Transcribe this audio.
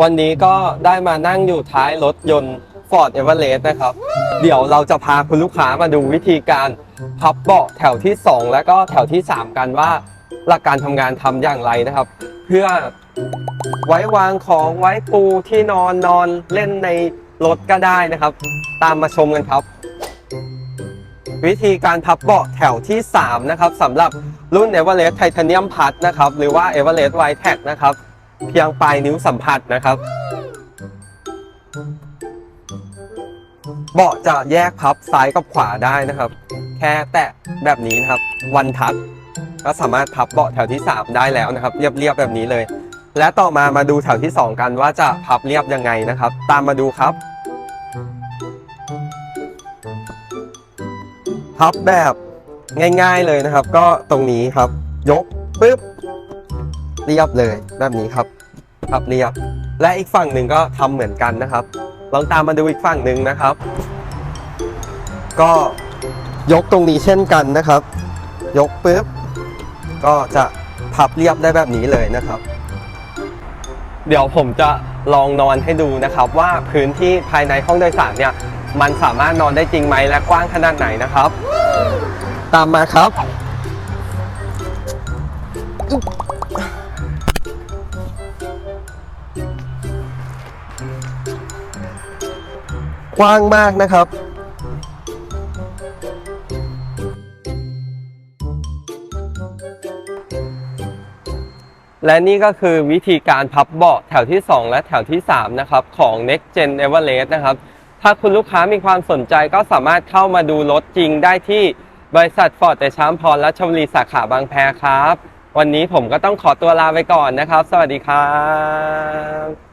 วันนี้ก็ได้มานั่งอยู่ท้ายรถยนต์ Ford Everest นะครับ เดี๋ยวเราจะพาคุณลูกค้ามาดูวิธีการพับเบาะแถวที่ 2 และก็แถวที่ 3 กันว่า หลักการทำงานทำอย่างไรนะครับ เพื่อไว้วางของไว้ปูที่นอนนอนเล่นในรถก็ได้นะครับ ตามมาชมกันครับ วิธีการพับเบาะแถวที่ 3 นะครับสำหรับรุ่น Everest Titanium Plus นะครับ หรือว่า Everest White Tag นะครับ เพียงปลายนิ้วสัมผัสนะครับ เบาะจะแยกพับซ้ายกับขวาได้นะครับ แค่แตะแบบนี้นะครับ วันทัชก็สามารถพับเบาะแถวที่ 3 ได้แล้วนะครับ เรียบๆแบบนี้เลย และต่อมามาดูแถวที่ 2 กันว่าจะพับเรียบยังไงนะครับ ตามมาดูครับ พับแบบง่าย ๆเลยนะครับ ก็ตรงนี้ครับ ยกปึ๊บ เรียบเลยแบบนี้ครับพับเรียบ และอีกฝั่งหนึ่งก็ทำเหมือนกันนะครับ ลองตามมาดูอีกฝั่งหนึ่งนะครับ ก็ยกตรงนี้เช่นกันนะครับ ยกปึ๊บก็จะพับเรียบได้แบบนี้เลยนะครับ เดี๋ยวผมจะลองนอนให้ดูนะครับว่าพื้นที่ภายในห้องโดยสารเนี่ยมันสามารถนอนได้จริงไหมและกว้างขนาดไหนนะครับ ตามมาครับ กว้างมากนะครับ และนี่ก็คือวิธีการพับเบาะแถวที่ 2 และแถวที่ 3 นะครับ ของ Next Gen Everest นะครับ ถ้าคุณลูกค้ามีความสนใจก็สามารถเข้ามาดูรถจริงได้ที่บริษัทฟอร์ดแต่ช้ามพรและชมรีสาขาบางแพครับ วันนี้ผมก็ต้องขอตัวลาไปก่อนนะครับ สวัสดีครับ